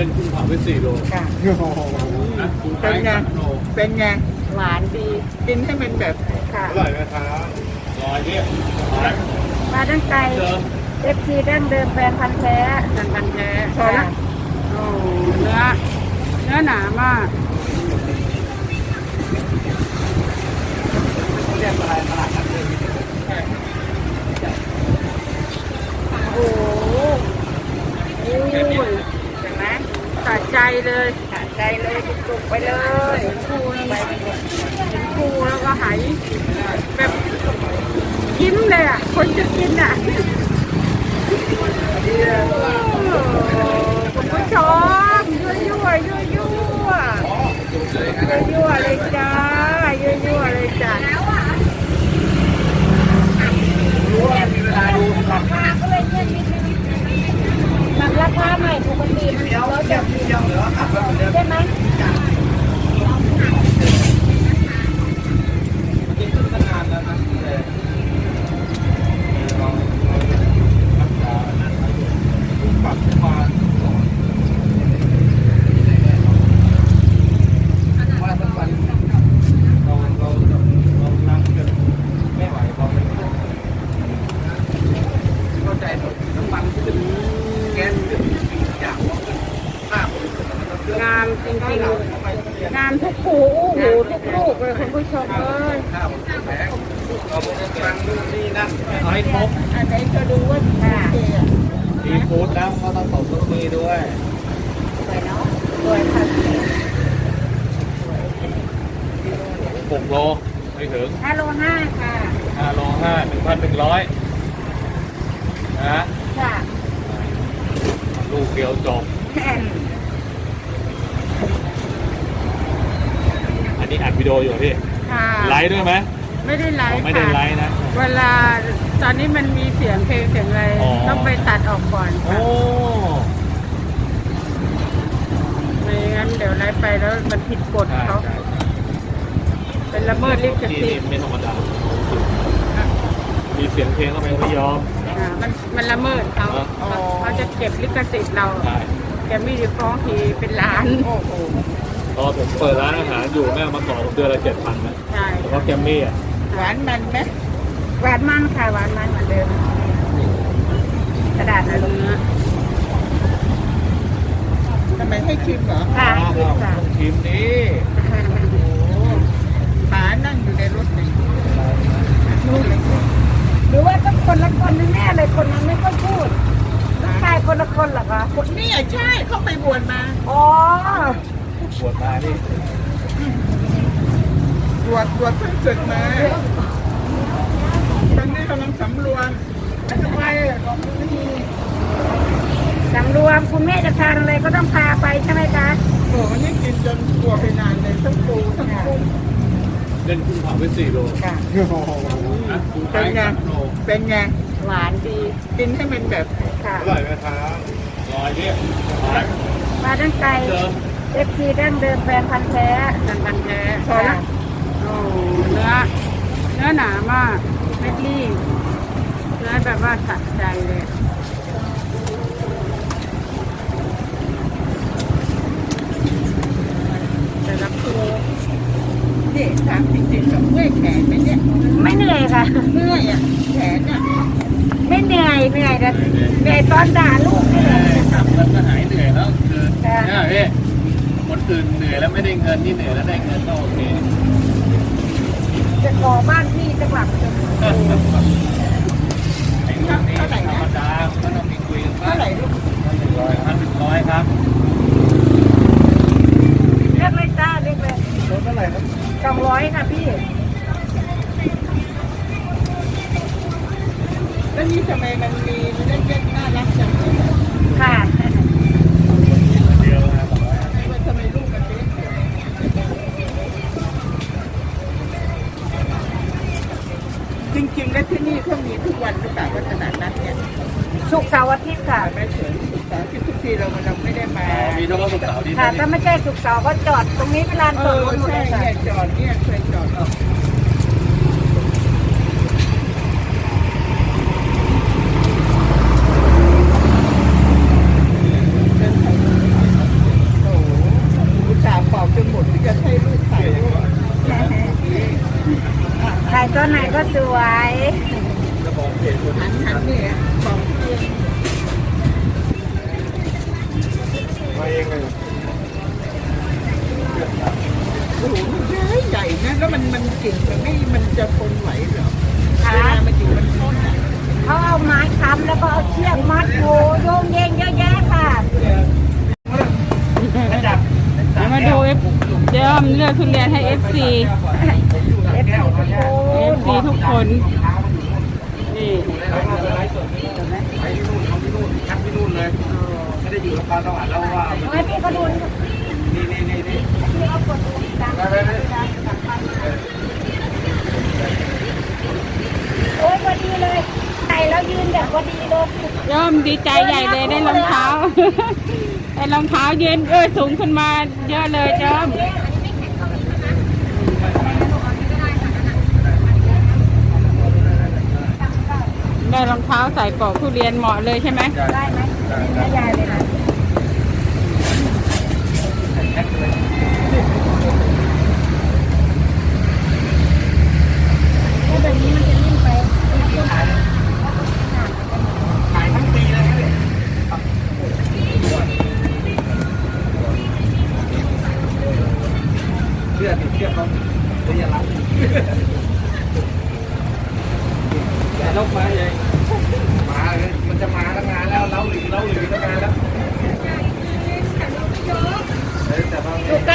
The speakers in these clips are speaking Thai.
เป็นคุณเผาไปสี่โลค่ะ นะคุณเป็นไงสามโลเป็นไง หวานดีกินให้มันแบบ ค่ะ อร่อยไหมครับร้อยเนี่ยหายมาตั้งไกลเดิมเอฟซีดั้งเดิมแฟนพันธุ์แท้กันพันแท้พอค่ะละ โอ้เนื้อ เนื้อหนามากเรียกอะไรตลาดนัดเลย โอ้โห โอ้ยเห็นไหมสะใจ เลยสะใจเลยจุกๆไปเลยเห็นปูไปเห็นปูแล้วก็หายแบบยิ้มเลยอะ คนจะกินอะคุณผู้ชมยั่วยั่วยั่วยั่วยั่วยั่วเลยจ้ายั่วยั่วเลยจ้ารู้ว่ามีเวลาดูครับปรับราคาใหม่ปกติมันเดี๋ยวเดี๋ยวเดี๋ยว เดี๋ยวครับเดี๋ยวใช่ไหมกินขึ้นขนาดแล้วนะแต่เราเรารักษาปรับมาว่าสักวันเราเราเรานั่งกันไม่ไหวพอไปเข้าใจหมดน้ำมันขึ้นแก๊สขึ้นอย่างว่าขึ้นค่าบริสุทธิ์มันเยอะ งามจริงๆ งามทุกผูอู้หูทุกลูกเลยคุณผู้ชมเอ้ย ข้าวแพงเราบอกว่าฟังนู่นนี่นั่นเอาให้คร บอันไหนจะดูว่าค่ะซีฟู้ดแล้วก็ต้องตบต้องมีด้วย สวยเนาะสวยค่ะหกโลไม่ถึงห้าโลห้าค่ะห้าโลห้าหนึ่งพันหนึ่งร้อยนะค่ะลูกเดียวจบ อันนี้อัดวิดีโออยู่พี่ ค่ะ ไลฟ์ด้วยไหม ไม่ได้ไลอ๋อฟ์ไม่ได้ไลค่ะฟ์นะ เวลาตอนนี้มันมีเสียงเพลงเสียงอะไรอ๋อ ต้องไปตัดออกก่อนโอ้ ค่ะไม่งั้นเดี๋ยวไลฟ์ไปแล้วมันผิดกฎใช่เขาใช่เป็นละเมิดลิขที่สินี่ทธิ์ไม่ธรรมดา มีเสียงเพลงเข้าไปไม่ยอม อ่ามันมันละเมิดเขาอ๋อ เขาเขาจะเก็บลิขสิทธิ์เราใช่แกไม่ได้ฟ้องทีเป็นล้านโอ้โหตอนผมเปิดร้านอาหารอยู่แม่มาก่อผมเดือนละเจ็ดพันนะใช่เฉพาะแกมมี่อะ หวานมันไหมหวานมันค่ะหวานมันเหมือนเดิม กระดาษอะไรเนื้อทำไมให้ชิมเหรอค่ะอ้าวจริงค่ะทีมนี้ป๋านั่งอยู่ในรถนี่หรือว่าต้องคนละคนแน่ๆเลยคนนั้นไม่ค่อยพูดลูกชายคนละคนเหรอคะคนนี่อะใช่เขาไปบวชมา อ๋อปวดมานี่ บวชบวชเพิ่งศึกมาตอนนี้กำลังสำรวมแล้วทำไมอะบอกไม่มีสำรวมคุณแม่จะทานอะไรก็ต้องพาไปใช่ไหมคะโอ้โหนี่กินจนกลัวไปนานเลยทั้งปูทั้งกุ้งเล่นคุณเผาไปสี่โลค่ะนะคุณเป็นไงสามโลเป็นไงหวานดี กินให้มันแบบค่ะอร่อยไหมครับร้อยเนี่ยหายมาตั้งไกลเดิมเอฟซีดั้งเดิมแฟนพันธุ์แท้กันพันแท้พอละโอ้ เนื้อ เนื้อหนามากเม็ดลี่เนื้อแบบว่าสะใจเลยแต่ละครูนี่ถามจริงๆกับเมื่อยแขนไหมเนี่ยไม่เหนื่อยค่ะ เมื่อยอะแขนอะไม่เหนื่อยเหนื่อยแต่เหนื่อยตอนด่าลูกนี่แหละทำแล้วก็หายเหนื่อยแล้วคือค่ะเนี่ยพี่คนอื่นเหนื่อยแล้วไม่ได้เงินนี่เหนื่อยแล้วได้เงินก็โอเค จะขอบ้านพี่จังหวัดหนึ่งไอ้ลูกนี่ธรรมดาก็ต้องมีคุยกันบ้า เท่าง ไหร่ลูก พันหนึ่งร้อยพันหนึ่งร้อยครับ เรียกเลยจ้าเรียกเลย รถเท่าไหร่ครับ สองร้อยค่ะพี่ แล้วนี่ทำไมมันมีเล็กๆน่ารักจังเลย ค่ะ เดียวนะสองร้อย ไม่ว่าทำไมลูกมันเล็ก จริงๆ แล้วที่นี่เขามีทุกวันหรือเปล่าว่าตลาดนัดเนี่ยสุกร์เสาร์อาทิตย์ค่ะ ไม่เฉยศึกษาที่ทุกทีเราเราไม่ได้มาอ๋อมีเฉพาะศุกร์เสาร์ที่ค่ะนี่ถ้าไม่ใช่สุกร์เสาร์ก็จอดตรงนี้เป็นลานเอจอดอรถหมดใช่เลยค่ะ เนี่ยจอดเนี่ยเคยจอดออก ต้นไหนก็สวยหันหันนี่บอกมาเองเลยโอ้โหมัใหญ่นะแล้วมันมันกิ่งมันไม่มันจะคงไหวเหรอเวลามันกิ่มันต้นเขาเอาไม้ค้ำแล้วก็เอาเชือกมัดโยโยงเย็นเยอะแยะค่ะมาดูเอฟเดี๋ยวเลือกทุเรียนให้เอฟซี ทุกคน FC ทุกคน นี่ไปที่นู่นเอาที่นู่นชักที่นู่นเลยไม่ได้อยู่กับปลาสวรรค์แล้วว่าให้พี่เขาดูนี่นี่นี่นี่นี่พี่เอากดดูตามไปไปไปโอ้ยพอดีเลยใส่แล้วยืนแบบพอดีเลยย่อมดีใจใหญ่เลยได้รองเท้า ได้รองเท้ายืนเออสูงขึ้นมาเยอะเลยจ้อ ได้รองเท้าใส่ปอกทุเรียนเหมาะเลยใช่ไหมได้ไหมไม่ยายเลยนะ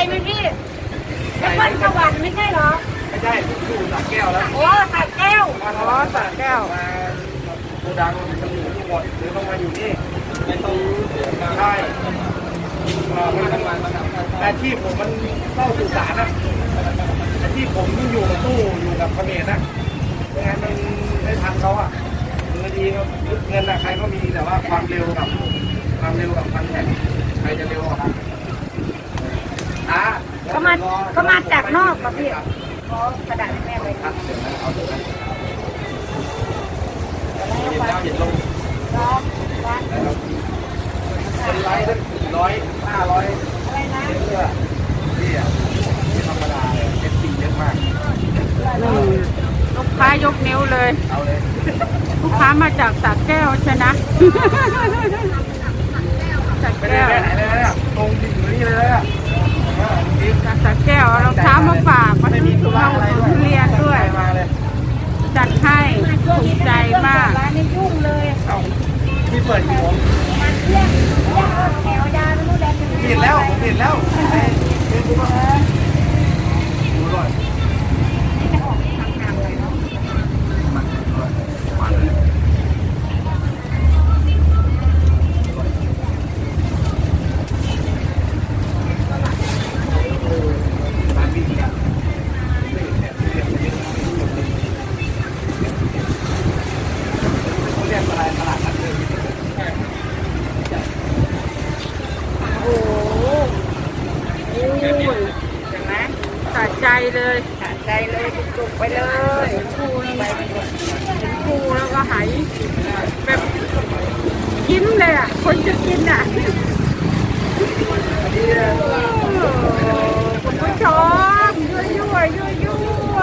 ไกลไหมพี่นครสวรรค์ไม่ใช่เหรอ ไม่ใช่ผมอยู่สระแก้วแล้วโอ้สระแก้วอ๋อสระแก้วมาโกดังมันอยู่ที่หมดหรือต้องมาอยู่นี่ไม่ต้องใช่เอ่อมันทำงานมาทำอาชีพผมมันเข้าสู่สารนะอาชีพผมอยู่กับตู้อยู่กับเขมรนะไม่งั้นมันไม่ทันเขาอะเงินดีครับเงินอะใครก็มีแต่ว่าความเร็วกับ ความเร็วกับความแข็งใครจะเร็วกว่า กันอะเขามาเขามาจากนอกกับพี่ขอกระดาษให้แม่เลยครับเดี๋ยวนะเอาเดี๋ยวนะเย็นแล้วเย็นลงร้อนร้อนนะครับคนไลค์ตั้งร้อยห้าร้อยอะไรนะเพื่อที่อะไม่ธรรมดาเลยเอฟซีเยอะมากอืมลูกค้ายกนิ้วเลย เอาเลย ลูกค้ามาจากสระแก้วใช่นะสระไม่ได้แก้วไปไหนเลยนะตรงอยู่นี่เลยอะ จริงจากสระแก้วเอารองเท้ามาฝากมาไม่ซื้มีอธุถุงระมือะไรอด้วยทุเรียนด้วย มาเลยจัดให้ถูกใจมาก ร้านนี้ยุ่งเลย เอ้าพี่เปิดกี่โมงมันเที่ยงเที่ยงเอาแถวยาวนู่นแหละถึง ผิดแล้วผมผิดแล้วไอ้เฟซบุ๊กอะดูหน่อย นี่จะออกทางทางเลยเนาะ มาเลย ร้านวิ่งกันเขาเรียกอะไรตลาดนัดเลย โอ้โหโอ้ยเห็นไหมสะใจเลย สะใจเลยจุกๆไปเลย เห็นภูแล้วเห็นภูแล้วก็หายแบบยิ้มเลยอะ คนจะกินอะ คุณผู้ชมยั่วยั่วยั่วยั่ว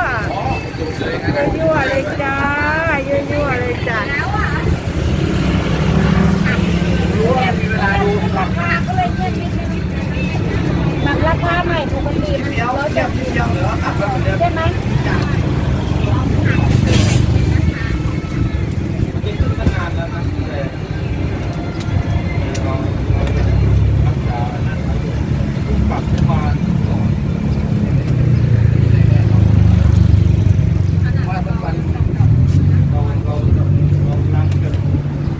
ยั่วยั่วเลยจ้ายั่วยั่วเลยจ้ารู้ว่ามีเวลาดูหลับราคาก็เลยเดี๋ยนิดนึงมันราคาใหม่ปกติมันเดี๋ยวเดี๋ยเดีเดี๋ยวดเดี๋ยวเหลือตัดแล้วเดี๋ยวเดิมใช่ไหม กินขึ้นตั้งนานแล้วนะเลยลองรักษาอันนั้นปรับขึ้นมาว่าสักวันเราเราเรานั่งจน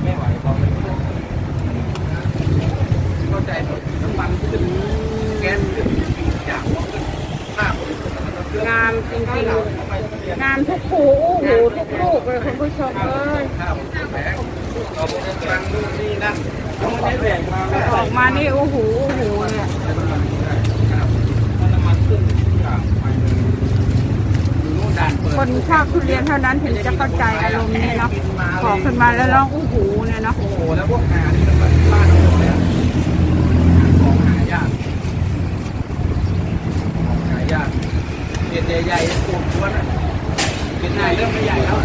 ไม่ไหวพอไปเข้าใจหมดน้ำมันขึ้นแก๊สขึ้นอย่างว่าขึ้นค่าบริสุทธิ์มันก็ขึ้น งามจริง ทำไมต้องเรียน ๆ งามทุกภูโอ้โหทุกลูกเลยคุณผู้ชมเอ้ย ข้าวแพงเรากำลังนู่นนี่นั่นเขาไม่ได้แบ่งมาไม่ ออกมานี่โอ้โหโอ้โหเนี่ยคนชอบทุเรียนเท่านั้นถึงจะเข้าใจอารมณ์นี้เนาะขอขึ้นมาแล้วร้องโอ้โหเนี่ยเนาะโอ้โหแล้วพวกหาที่มันบ้านเราเลยของหายากของหายากเห็ดใหญ่ๆปวดตัวน่ะเห็ดใหญ่เริ่มไม่ใหญ่แล้ว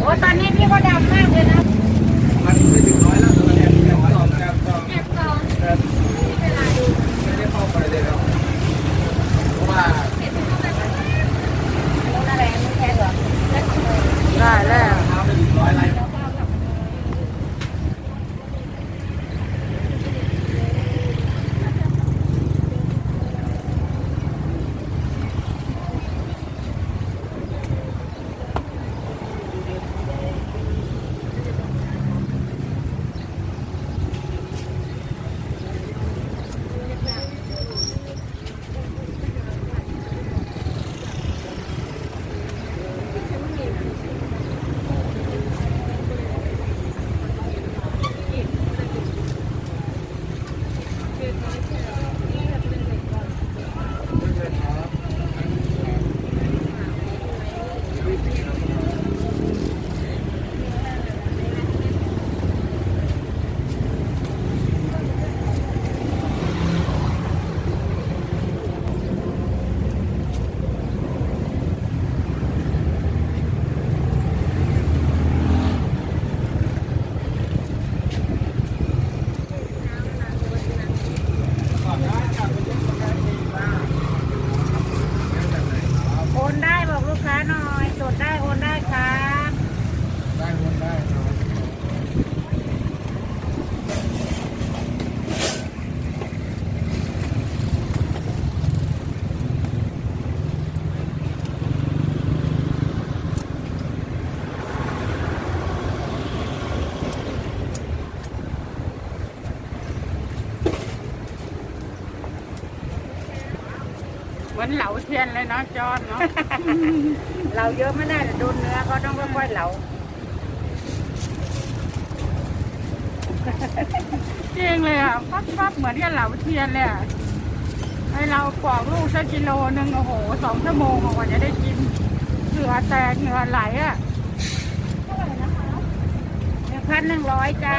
โอ้ตอนนี้พี่ก็ดำมากเลยนะมันไม่ถึงร้อยแล้วตอนนี้แอบสองแอบสองแอบสองไม่เป็นไรไม่ได้เข้าไปเลยคเพราะว่าได้แล้ว มือนเหลาเทียนเลยเนาะจอนเนาะ เราเยอะไม่ได้แต่โดนเนื้อเขาต้องค่อยๆเหลาจริงเลยอะฟับฟับเหมือนกับเหลาเทียนเลยอะให้เราปอกลูกสักกิโลนึงโอ้โหสองชั่วโมงกว่าจะได้กินเหงื่อแตกเหงื่อไหลอะหนึ่งพันหนึ่งร้อยจ้า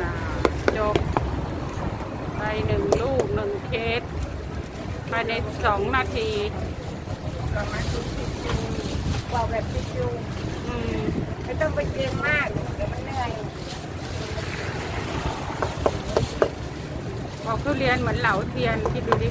น่าจบไปหนึ่งลูกหนึ่งเคสภาย ในสองนาทีประมาณสิบสิบจูเบาแบบสิบจูอืมไม่ต้องไปเจียงมากเดี๋ยวมันเหนื่อยบอกทุเรียนเหมือนเหลาเทียนคิดดูดิ